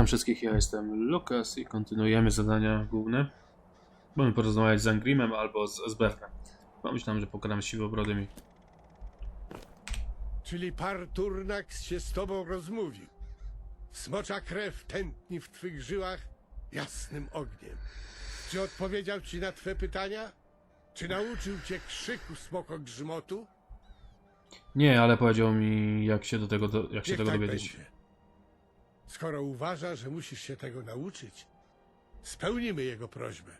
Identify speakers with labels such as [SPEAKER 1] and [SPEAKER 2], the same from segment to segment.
[SPEAKER 1] Witam wszystkich, ja jestem Lukas i kontynuujemy zadania główne. Mamy porozmawiać z Angrimem albo z, z Bertem. Pomyślałem, że pokonamy siwobrodym i...
[SPEAKER 2] Czyli Parturnax się z tobą rozmówił. Smocza krew tętni w twych żyłach jasnym ogniem. Czy odpowiedział ci na twe pytania? Czy nauczył cię krzyku smokogrzmotu?
[SPEAKER 1] Nie, ale powiedział mi jak się do tego, do, jak się
[SPEAKER 2] Niech
[SPEAKER 1] tego
[SPEAKER 2] tak
[SPEAKER 1] dowiedzieć.
[SPEAKER 2] będzie. Skoro uważa, że musisz się tego nauczyć, spełnimy jego prośbę.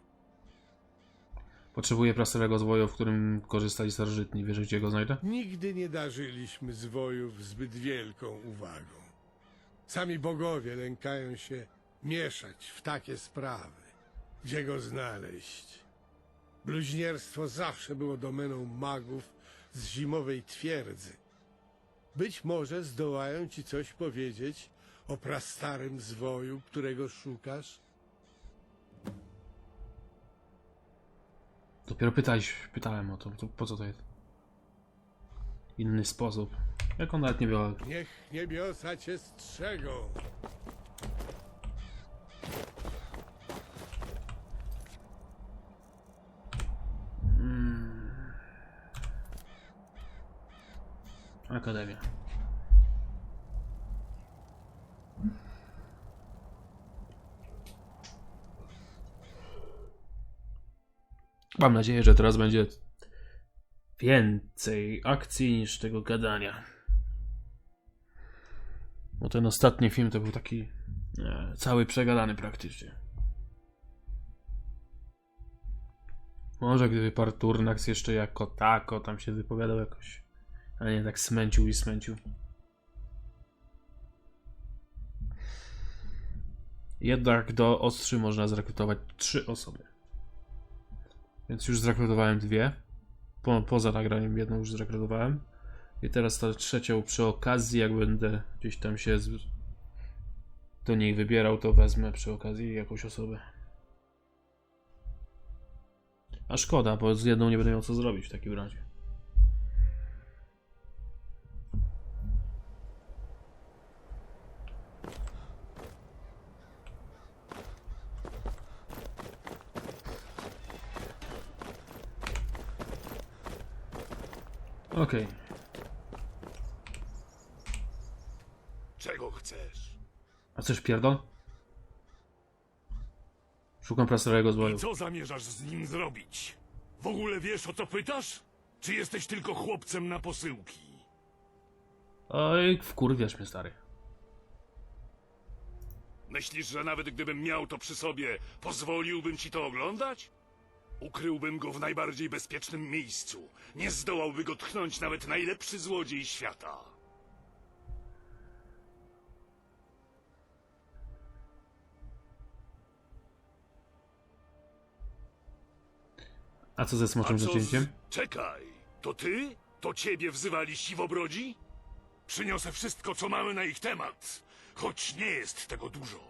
[SPEAKER 1] Potrzebuję prasowego zwoju, w którym korzystali starożytni. Wiesz, gdzie go znajdę?
[SPEAKER 2] Nigdy nie darzyliśmy zwojów zbyt wielką uwagą. Sami bogowie lękają się mieszać w takie sprawy. Gdzie go znaleźć? Bluźnierstwo zawsze było domeną magów z zimowej twierdzy. Być może zdołają ci coś powiedzieć o prastarym zwoju, którego szukasz?
[SPEAKER 1] Dopiero pytałeś, pytałem o to, to po co to jest? Inny sposób. Jak on nawet nie wie,
[SPEAKER 2] Niech niebiosa cię strzegą.
[SPEAKER 1] Akademia. Mam nadzieję, że teraz będzie więcej akcji niż tego gadania. Bo ten ostatni film to był taki e, cały przegadany praktycznie. Może gdyby Parturnax jeszcze jako tako tam się wypowiadał jakoś. A nie tak smęcił i smęcił. Jednak do ostrzy można zrekrutować trzy osoby. Więc już zrekrutowałem dwie. Po, poza nagraniem jedną już zrekrutowałem. I teraz ta trzecią przy okazji, jak będę gdzieś tam się z... do niej wybierał, to wezmę przy okazji jakąś osobę. A szkoda, bo z jedną nie będę miał co zrobić w takim razie. Okej.
[SPEAKER 3] Czego chcesz?
[SPEAKER 1] A chcesz pierdol? Szukam prasowego zwoju.
[SPEAKER 3] I co zamierzasz z nim zrobić? W ogóle wiesz o co pytasz? Czy jesteś tylko chłopcem na posyłki?
[SPEAKER 1] Oj, wkurwiasz mnie, stary.
[SPEAKER 3] Myślisz, że nawet gdybym miał to przy sobie, pozwoliłbym ci to oglądać? Ukryłbym go w najbardziej bezpiecznym miejscu. Nie zdołałby go tchnąć nawet najlepszy złodziej świata.
[SPEAKER 1] A co ze smoczym
[SPEAKER 3] co z...
[SPEAKER 1] zacięciem?
[SPEAKER 3] Czekaj, to ty? To ciebie wzywali siwobrodzi? Przyniosę wszystko, co mamy na ich temat, choć nie jest tego dużo.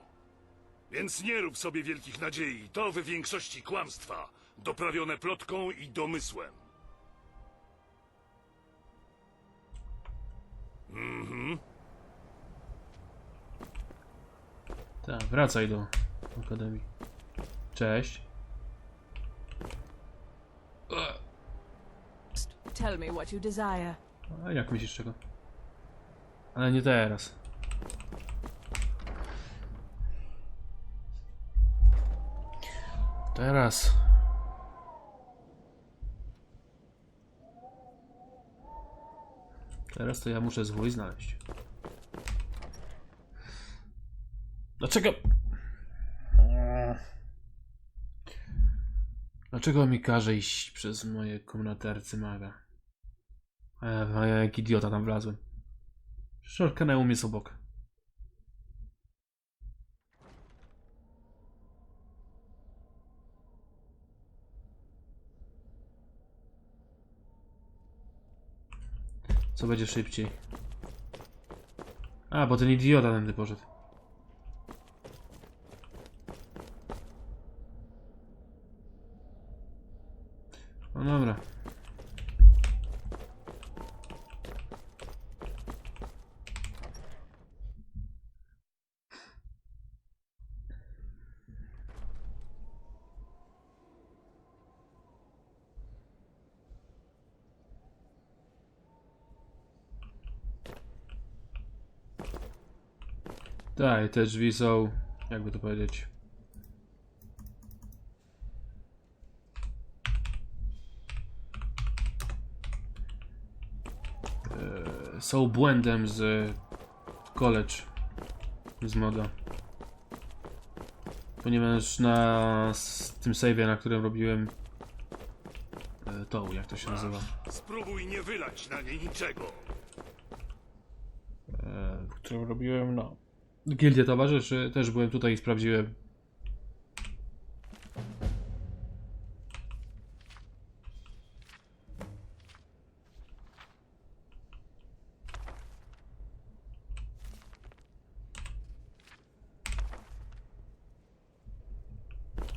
[SPEAKER 3] Więc nie rób sobie wielkich nadziei, to w większości kłamstwa, doprawione plotką i domysłem.
[SPEAKER 1] Tak, wracaj do Akademii. Cześć.
[SPEAKER 4] Tell me what you desire.
[SPEAKER 1] A jak myślisz czego? Ale nie teraz. Teraz. Teraz to ja muszę zwój znaleźć. Dlaczego? Dlaczego mi każe iść przez moje komnaty arcymaga? A ja, a ja jak idiota tam wlazłem. Szorkaneum jest obok. Co będzie szybciej? A, bo ten idiota tędy poszedł. No dobra. Tak, te drzwi są, jakby to powiedzieć. E, Są błędem z college, z moda. Ponieważ na tym save'ie, na którym robiłem e, tą, jak to się nazywa?
[SPEAKER 3] Spróbuj nie wylać na niej niczego.
[SPEAKER 1] w którym robiłem, no. Gildię Towarzyszy, też byłem tutaj i sprawdziłem.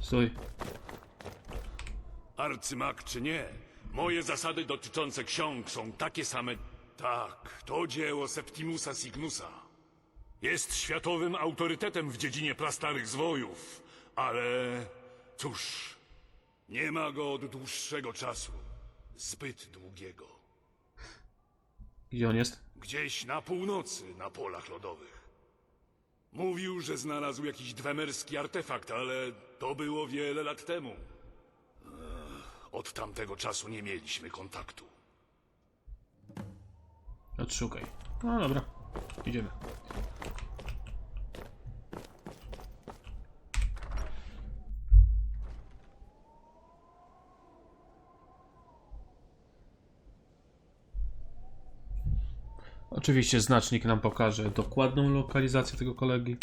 [SPEAKER 1] Stój.
[SPEAKER 3] Arcymak czy nie, moje zasady dotyczące ksiąg są takie same. Tak, to dzieło Septimusa Signusa. Jest światowym autorytetem w dziedzinie prastarych zwojów, ale cóż, nie ma go od dłuższego czasu. Zbyt długiego.
[SPEAKER 1] Gdzie on jest?
[SPEAKER 3] Gdzieś na północy, na polach lodowych. Mówił, że znalazł jakiś dwemerski artefakt, ale to było wiele lat temu. Od tamtego czasu nie mieliśmy kontaktu.
[SPEAKER 1] Odszukaj. No dobra, idziemy. Oczywiście znacznik nam pokaże dokładną lokalizację tego kolegi.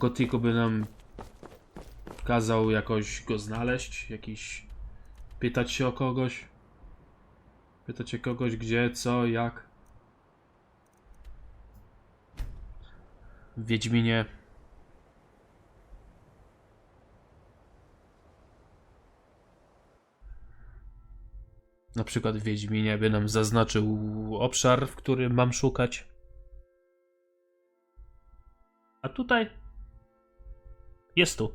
[SPEAKER 1] W Gotiku by nam kazał jakoś go znaleźć, jakiś pytać się o kogoś. Pytać się kogoś gdzie, co, jak. W Wiedźminie Na przykład w Wiedźminie by nam zaznaczył obszar, w którym mam szukać. A tutaj jest tu.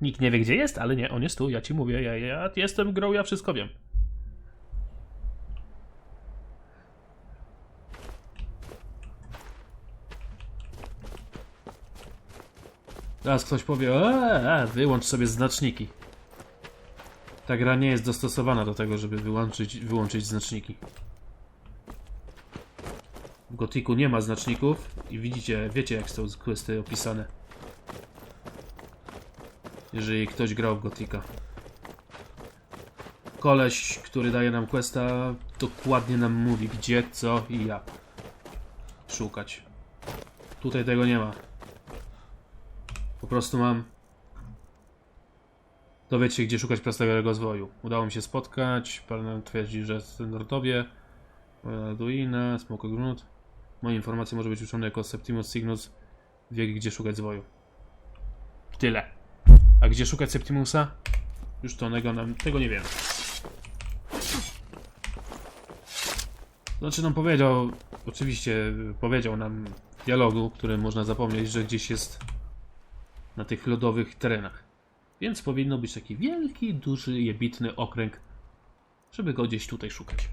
[SPEAKER 1] Nikt nie wie, gdzie jest, ale nie, on jest tu, ja ci mówię, ja, ja jestem grą, ja wszystko wiem. Teraz ktoś powie, eee, wyłącz sobie znaczniki. Ta gra nie jest dostosowana do tego, żeby wyłączyć, wyłączyć znaczniki. W Gotiku nie ma znaczników i widzicie, wiecie jak są questy opisane. Jeżeli ktoś grał w Gotika. Koleś, który daje nam questa, dokładnie nam mówi gdzie, co i jak szukać. Tutaj tego nie ma. Po prostu mam dowiedz się, gdzie szukać prostego rozwoju. Udało mi się spotkać. Pan twierdzi, że jest w Nordowie. Duina, Smokogród. Moje informacje może być uczone jako Septimus Signus. Wie, gdzie szukać zwoju. Tyle. A gdzie szukać Septimusa? Już to tego nam, tego nie wiem. Znaczy nam powiedział, oczywiście powiedział nam w dialogu, który można zapomnieć, że gdzieś jest na tych lodowych terenach. Więc powinno być taki wielki, duży, jebitny okręg, żeby go gdzieś tutaj szukać.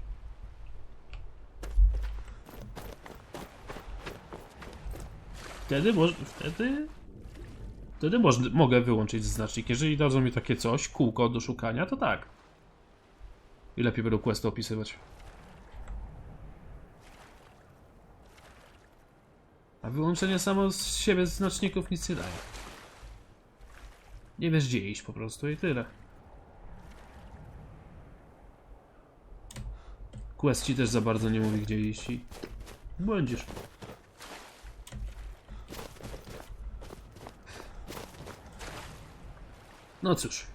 [SPEAKER 1] Wtedy, moż, wtedy, wtedy mogę wyłączyć znacznik. Jeżeli dadzą mi takie coś, kółko do szukania, to tak. I lepiej będą questy opisywać. A wyłączenie samo z siebie znaczników nic nie daje. Nie wiesz gdzie iść po prostu i tyle. Quest ci też za bardzo nie mówi gdzie iść i błędzisz. No cóż.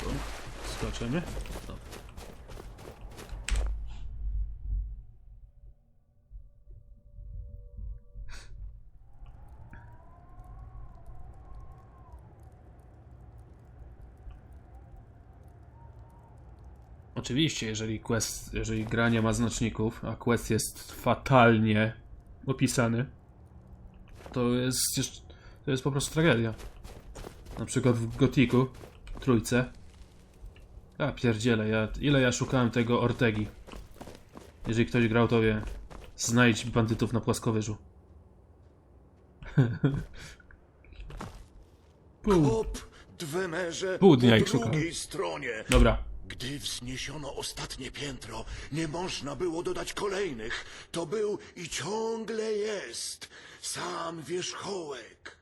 [SPEAKER 1] Tu Skoczymy. No. Oczywiście, jeżeli quest, jeżeli gra nie ma znaczników, a quest jest fatalnie opisany, to jest, jeszcze- to jest po prostu tragedia. Na przykład w Gotiku, trójce. Ja pierdzielę, ja, ile ja szukałem tego Ortegi. Jeżeli ktoś grał, to wie. Znajdź bandytów na płaskowyżu. Pół.
[SPEAKER 5] Kop, Dwemerze,
[SPEAKER 1] Pół dnia
[SPEAKER 5] po
[SPEAKER 1] ich
[SPEAKER 5] stronie.
[SPEAKER 1] Dobra,
[SPEAKER 5] Gdy wzniesiono ostatnie piętro, nie można było dodać kolejnych. To był i ciągle jest sam wierzchołek.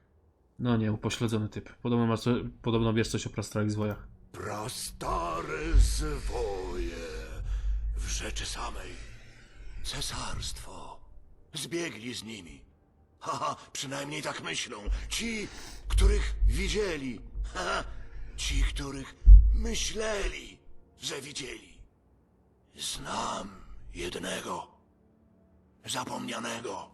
[SPEAKER 1] no nie, upośledzony typ. Podobno, masz, co- podobno wiesz coś o prastrach zwojach.
[SPEAKER 5] Prastare zwoje w rzeczy samej. Cesarstwo. Zbiegli z nimi. Haha, przynajmniej tak myślą. Ci, których widzieli. Haha, ci, których myśleli, że widzieli. Znam jednego. Zapomnianego.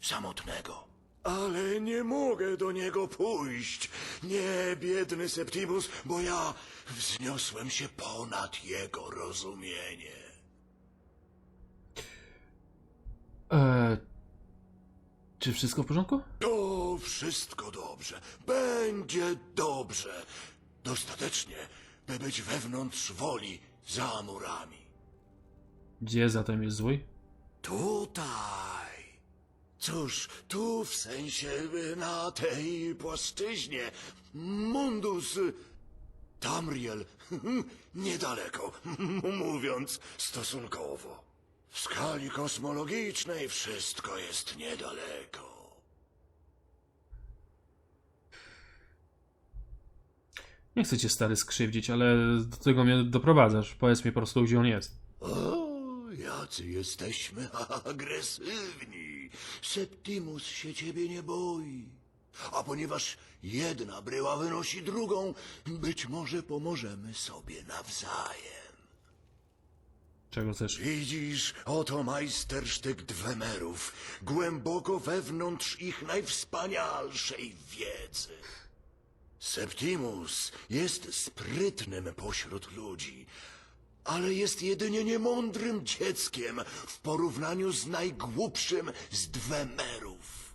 [SPEAKER 5] Samotnego. Ale nie mogę do niego pójść. Nie, biedny Septimus, bo ja wzniosłem się ponad jego rozumienie.
[SPEAKER 1] Eee, czy wszystko w porządku?
[SPEAKER 5] To wszystko dobrze. Będzie dobrze. Dostatecznie, by być wewnątrz woli za murami.
[SPEAKER 1] Gdzie zatem jest zwój?
[SPEAKER 5] Tutaj. Cóż, tu w sensie y, na tej płaszczyźnie. Mundus. Tamriel. Niedaleko, mówiąc stosunkowo. W skali kosmologicznej wszystko jest niedaleko.
[SPEAKER 1] Nie chcę cię stary skrzywdzić, ale do tego mnie doprowadzasz. Powiedz mi po prostu, gdzie on jest.
[SPEAKER 5] O, jacy jesteśmy agresywni. Septimus się ciebie nie boi. A ponieważ jedna bryła wynosi drugą, być może pomożemy sobie nawzajem.
[SPEAKER 1] Czego chcesz?
[SPEAKER 5] Widzisz, oto majstersztyk Dwemerów, głęboko wewnątrz ich najwspanialszej wiedzy. Septimus jest sprytnym pośród ludzi, ale jest jedynie niemądrym dzieckiem w porównaniu z najgłupszym z Dwemerów.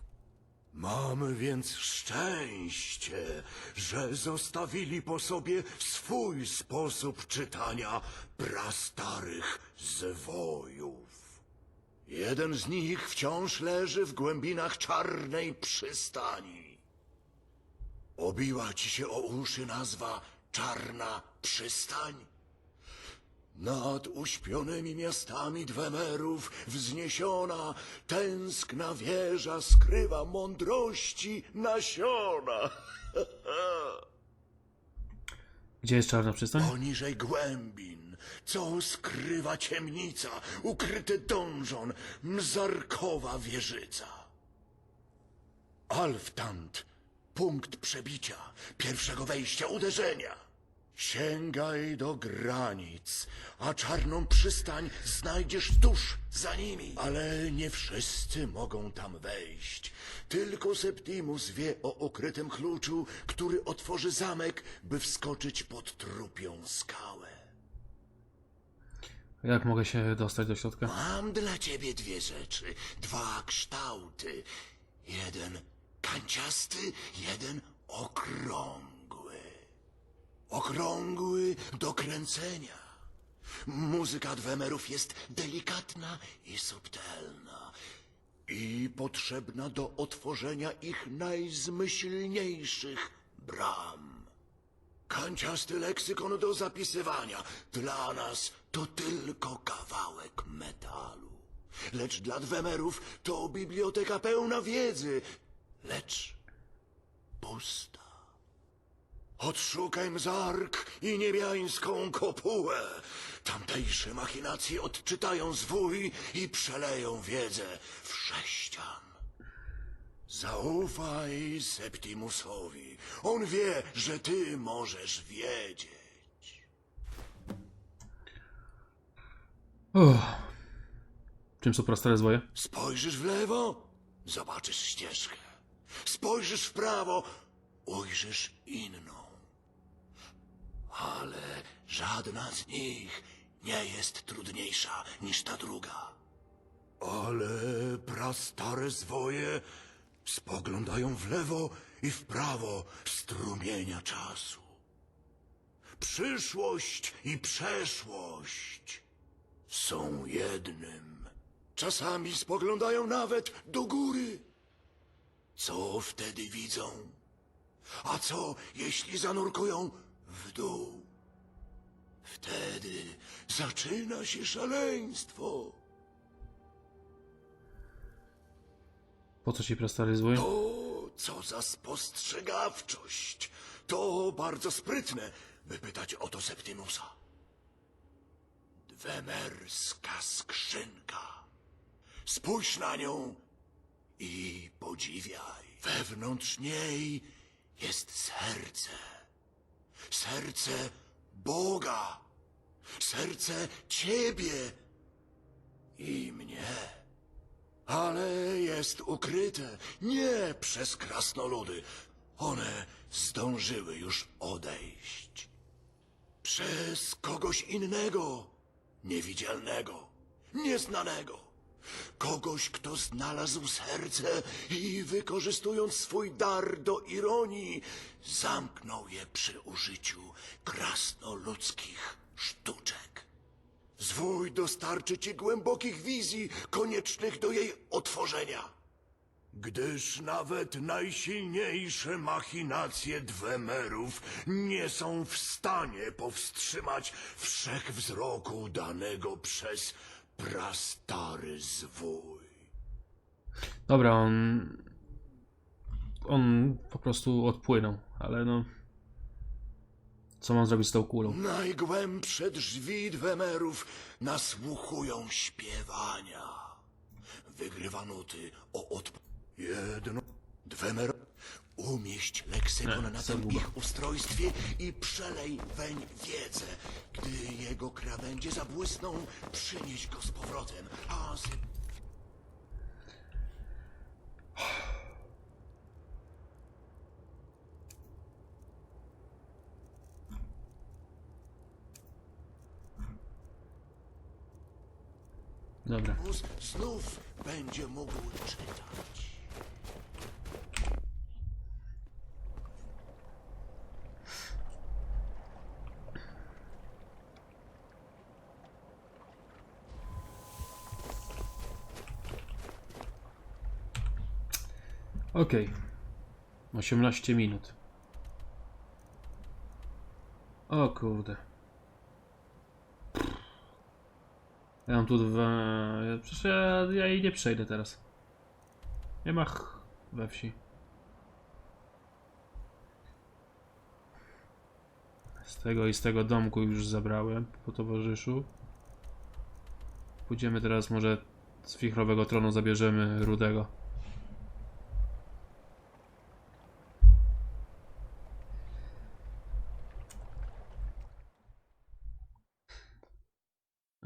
[SPEAKER 5] Mamy więc szczęście, że zostawili po sobie swój sposób czytania prastarych zwojów. Jeden z nich wciąż leży w głębinach czarnej przystani. Obiła ci się o uszy nazwa Czarna Przystań? Nad uśpionymi miastami Dwemerów wzniesiona tęskna wieża skrywa mądrości nasiona.
[SPEAKER 1] Gdzie jest czarna przystań?
[SPEAKER 5] Poniżej głębin, co skrywa ciemnica, ukryty donżon, mzarkowa wieżyca. Alftant, punkt przebicia, pierwszego wejścia, uderzenia. Sięgaj do granic, a czarną przystań znajdziesz tuż za nimi. Ale nie wszyscy mogą tam wejść. Tylko Septimus wie o ukrytym kluczu, który otworzy zamek, by wskoczyć pod trupią skałę.
[SPEAKER 1] Jak mogę się dostać do środka?
[SPEAKER 5] Mam dla ciebie dwie rzeczy, dwa kształty. Jeden kanciasty, jeden okrągły. Okrągły do kręcenia. Muzyka Dwemerów jest delikatna i subtelna. I potrzebna do otworzenia ich najzmyślniejszych bram. Kanciasty leksykon do zapisywania. Dla nas to tylko kawałek metalu. Lecz dla Dwemerów to biblioteka pełna wiedzy, lecz pusta. Odszukaj Mzark i niebiańską kopułę. Tamtejsze machinacje odczytają zwój i przeleją wiedzę w sześcian. Zaufaj Septimusowi. On wie, że ty możesz wiedzieć.
[SPEAKER 1] Uff. Czym są prastare zwoje?
[SPEAKER 5] Spojrzysz w lewo, zobaczysz ścieżkę. Spojrzysz w prawo, ujrzysz inną. Ale Żadna z nich nie jest trudniejsza niż ta druga. Ale prastare zwoje spoglądają w lewo i w prawo strumienia czasu. Przyszłość i przeszłość są jednym. Czasami spoglądają nawet do góry. Co wtedy widzą? A co, jeśli zanurkują w dół? Wtedy zaczyna się szaleństwo.
[SPEAKER 1] Po co ci prastary zwój?
[SPEAKER 5] O, co za spostrzegawczość! To bardzo sprytne, by pytać o to Septimusa. Dwemerska skrzynka. Spójrz na nią i podziwiaj. Wewnątrz niej jest serce. Serce Boga. Serce Ciebie i mnie. Ale jest ukryte nie przez krasnoludy. One zdążyły już odejść. Przez kogoś innego, niewidzialnego, nieznanego. Kogoś, kto znalazł serce i wykorzystując swój dar do ironii, zamknął je przy użyciu krasnoludzkich sztuczek. Zwój dostarczy ci głębokich wizji koniecznych do jej otworzenia. Gdyż nawet najsilniejsze machinacje Dwemerów nie są w stanie powstrzymać wszechwzroku danego przez prastary zwój.
[SPEAKER 1] Dobra, on... On po prostu odpłynął, ale no... Co mam zrobić z tą kulą?
[SPEAKER 5] Najgłębsze drzwi Dwemerów nasłuchują śpiewania. Wygrywa nuty o odp... Jedno... Dwemer... Umieść leksykon
[SPEAKER 1] Nie,
[SPEAKER 5] na tym ich ustrojstwie i przelej weń wiedzę. Gdy jego krawędzie zabłysną, przynieś go z powrotem, a z...
[SPEAKER 1] Dobra.
[SPEAKER 5] Mus znów będzie mógł czytać.
[SPEAKER 1] Okej. 18 minut. O kurde. Ja mam tu dwa... Przecież ja, ja jej nie przejdę teraz. Nie ma ch we wsi. Z tego i z tego domku już zabrałem po towarzyszu. Pójdziemy teraz może z wichrowego tronu zabierzemy Rudego.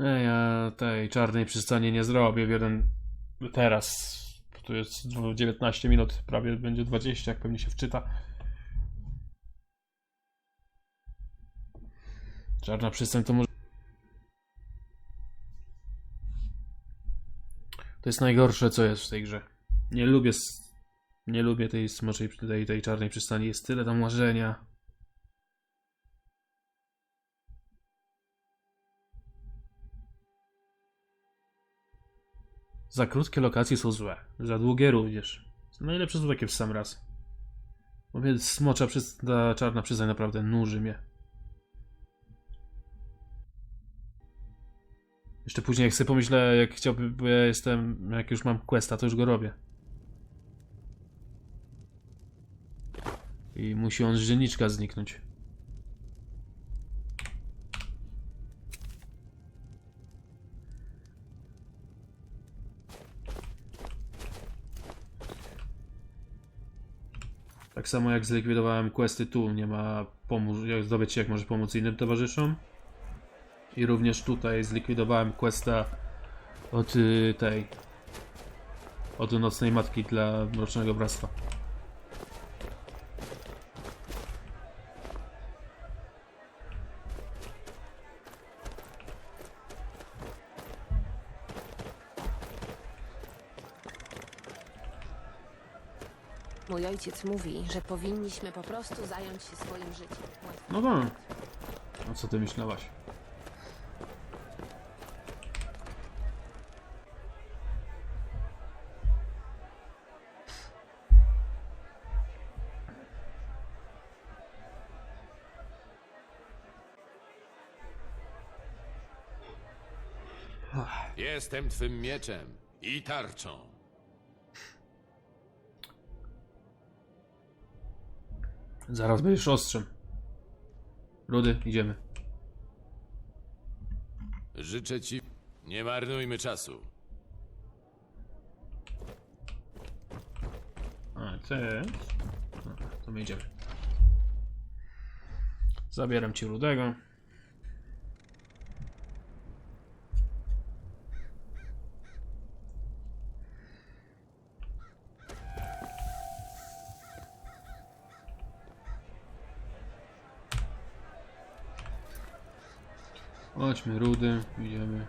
[SPEAKER 1] Ja tej czarnej przystani nie zrobię w jeden teraz. Tu jest 19 minut, prawie będzie 20, jak pewnie się wczyta. Czarna przystań to może. To jest najgorsze, co jest w tej grze. Nie lubię. Nie lubię tej smoczej, tej, tej czarnej przystani. Jest tyle tam łażenia. Za krótkie lokacje są złe. Za długie również. Najlepsze są takie w sam raz. Bo mnie smocza przez, ta czarna przystań naprawdę nuży mnie. Jeszcze później jak sobie pomyślę, jak chciałbym, bo ja jestem, jak już mam questa, to już go robię. I musi on z dzienniczka Tak samo jak zlikwidowałem questy tu, nie ma pomóż, jak zdobyć się jak może pomóc innym towarzyszom. I również tutaj zlikwidowałem questa od y, tej. Od nocnej matki dla Mrocznego Bractwa.
[SPEAKER 6] Ojciec mówi, że powinniśmy po prostu zająć się swoim życiem.
[SPEAKER 1] No tak. A co ty myślałaś?
[SPEAKER 7] Jestem twym mieczem i tarczą.
[SPEAKER 1] Zaraz będziesz ostrzem. Rudy, idziemy.
[SPEAKER 7] Życzę ci. Nie marnujmy czasu.
[SPEAKER 1] A, to jest. Dobra, to my idziemy. Zabieram ci rudego. Chodźmy, rudy, idziemy.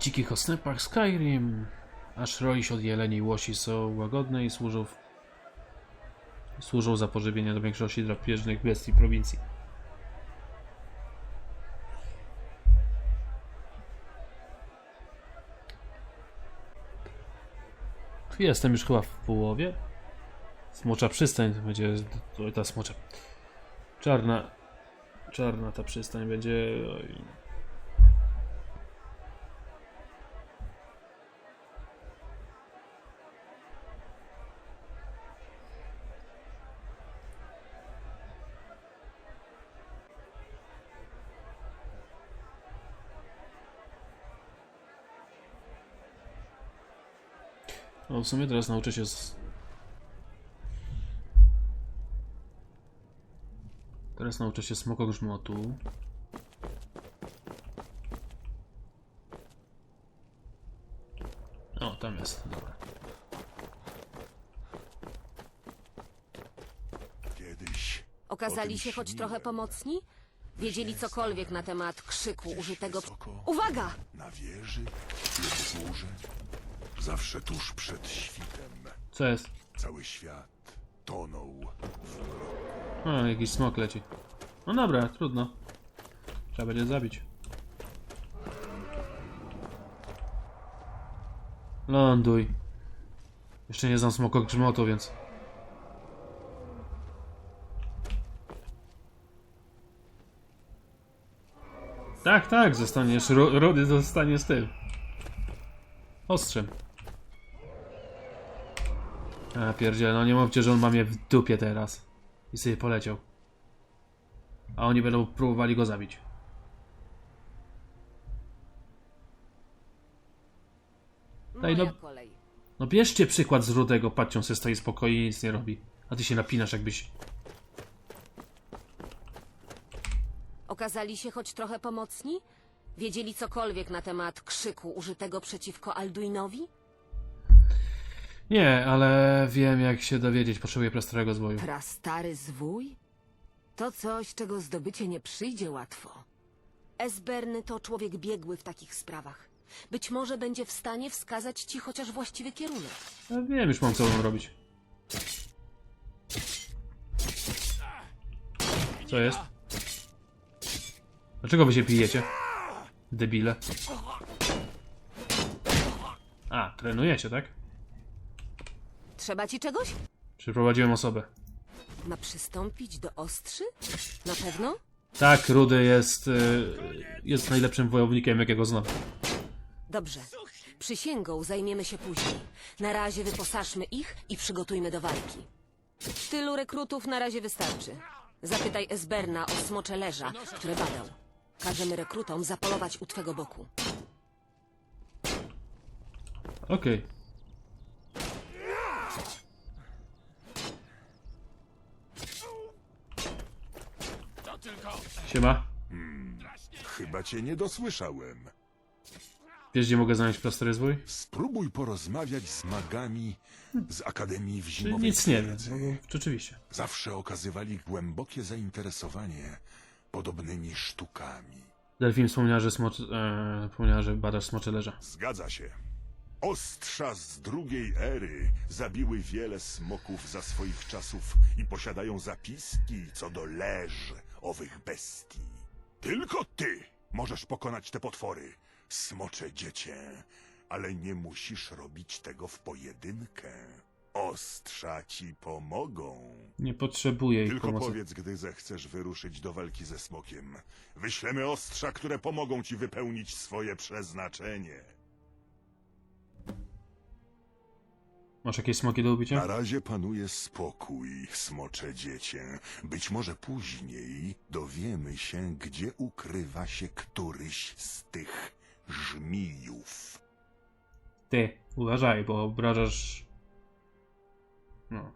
[SPEAKER 1] Dzikich ostępach Skyrim, aż roi od jeleni łosi są łagodne i służą, w... służą za pożywienie do większości drapieżnych bestii prowincji. Jestem już chyba w połowie. Smocza przystań to będzie. To ta smocza. Czarna. Czarna ta przystań będzie. Oj. No w sumie teraz nauczę się z... Teraz nauczę się smokogrzmotu. O, tam jest, dobra.
[SPEAKER 8] Kiedyś
[SPEAKER 6] Okazali się choć trochę pomocni? Wiedzieli cokolwiek na temat krzyku użytego... Uwaga!
[SPEAKER 8] na wieży lub górze, zawsze tuż przed świtem,
[SPEAKER 1] Co jest?
[SPEAKER 8] cały świat tonął
[SPEAKER 1] O, jakiś smok leci. No dobra, trudno. Trzeba będzie zabić. Ląduj. Jeszcze nie znam smokogrzmotu, więc... Tak, tak, zostaniesz. Ru Rudy zostanie z tym. Ostrzem. A pierdziele, no nie mówcie, że on ma mnie w dupie teraz. I sobie poleciał. A oni będą próbowali go zabić. Daj, no-. No bierzcie przykład z Rudego, patrzcie, on se stoi spokojnie i nic nie robi. A ty się napinasz jakbyś...
[SPEAKER 6] Okazali się choć trochę pomocni? Wiedzieli cokolwiek na temat krzyku użytego przeciwko Alduinowi?
[SPEAKER 1] Nie, ale wiem jak się dowiedzieć, potrzebuję prastrego zwoju.
[SPEAKER 6] Prastary zwój? To coś, czego zdobycie nie przyjdzie łatwo. Esberny to człowiek biegły w takich sprawach. Być może będzie w stanie wskazać ci chociaż właściwy kierunek.
[SPEAKER 1] Ja wiem już mam co mam robić. Co jest? Dlaczego wy się pijecie? Debile. A, trenujecie, tak?
[SPEAKER 6] Trzeba ci czegoś?
[SPEAKER 1] Przyprowadziłem osobę.
[SPEAKER 6] Ma przystąpić do ostrzy? Na pewno?
[SPEAKER 1] Tak, Rudy jest... y, jest najlepszym wojownikiem, jakiego znam.
[SPEAKER 6] Dobrze. Przysięgą zajmiemy się później. Na razie wyposażmy ich i przygotujmy do walki. Tylu rekrutów na razie wystarczy. Zapytaj Esberna o smocze leża, które badał. Każemy rekrutom zapolować u twego boku.
[SPEAKER 1] Okej. Siema.
[SPEAKER 8] Chyba cię nie dosłyszałem.
[SPEAKER 1] Wiesz, gdzie mogę znaleźć plastery zwój?
[SPEAKER 8] Spróbuj porozmawiać z magami z Akademii w
[SPEAKER 1] Czyli
[SPEAKER 8] Zimowej
[SPEAKER 1] nic nie wiem. No, bo rzeczywiście.
[SPEAKER 8] Zawsze okazywali głębokie zainteresowanie podobnymi sztukami.
[SPEAKER 1] Delfin wspomniała, że, smocz, e, wspomniała, że badasz smocze leża.
[SPEAKER 8] Zgadza się. Ostrza z drugiej ery zabiły wiele smoków za swoich czasów i posiadają zapiski co do leż owych bestii. Tylko ty możesz pokonać te potwory, smocze dziecię, ale nie musisz robić tego w pojedynkę. Ostrza ci pomogą.
[SPEAKER 1] Nie potrzebuję ich
[SPEAKER 8] Tylko
[SPEAKER 1] pomocy.
[SPEAKER 8] powiedz, gdy zechcesz wyruszyć do walki ze smokiem. Wyślemy ostrza, które pomogą ci wypełnić swoje przeznaczenie.
[SPEAKER 1] Masz jakieś smoki do ubicia?
[SPEAKER 8] Na razie panuje spokój, smocze dziecię. Być może później dowiemy się, gdzie ukrywa się któryś z tych żmijów.
[SPEAKER 1] Ty, uważaj, bo obrażasz... No.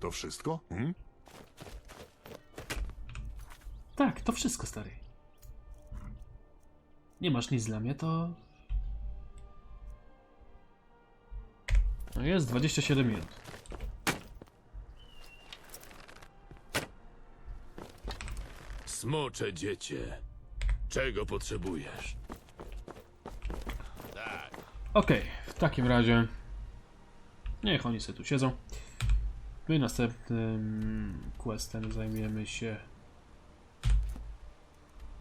[SPEAKER 8] To wszystko? Hmm?
[SPEAKER 1] Tak, to wszystko, stary. Nie masz nic dla mnie, to... No jest 27 minut.
[SPEAKER 7] Smocze dziecię. Czego potrzebujesz? Tak.
[SPEAKER 1] Okej, w takim razie... Niech oni sobie tu siedzą. My następnym questem zajmiemy się...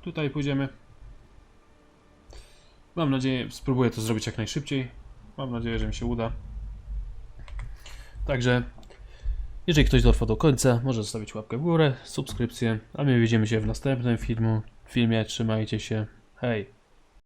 [SPEAKER 1] Tutaj pójdziemy. Mam nadzieję, spróbuję to zrobić jak najszybciej. Mam nadzieję, że mi się uda. Także, jeżeli ktoś dotrwał do końca, może zostawić łapkę w górę, subskrypcję, a my widzimy się w następnym filmu, filmie. Trzymajcie się. Hej!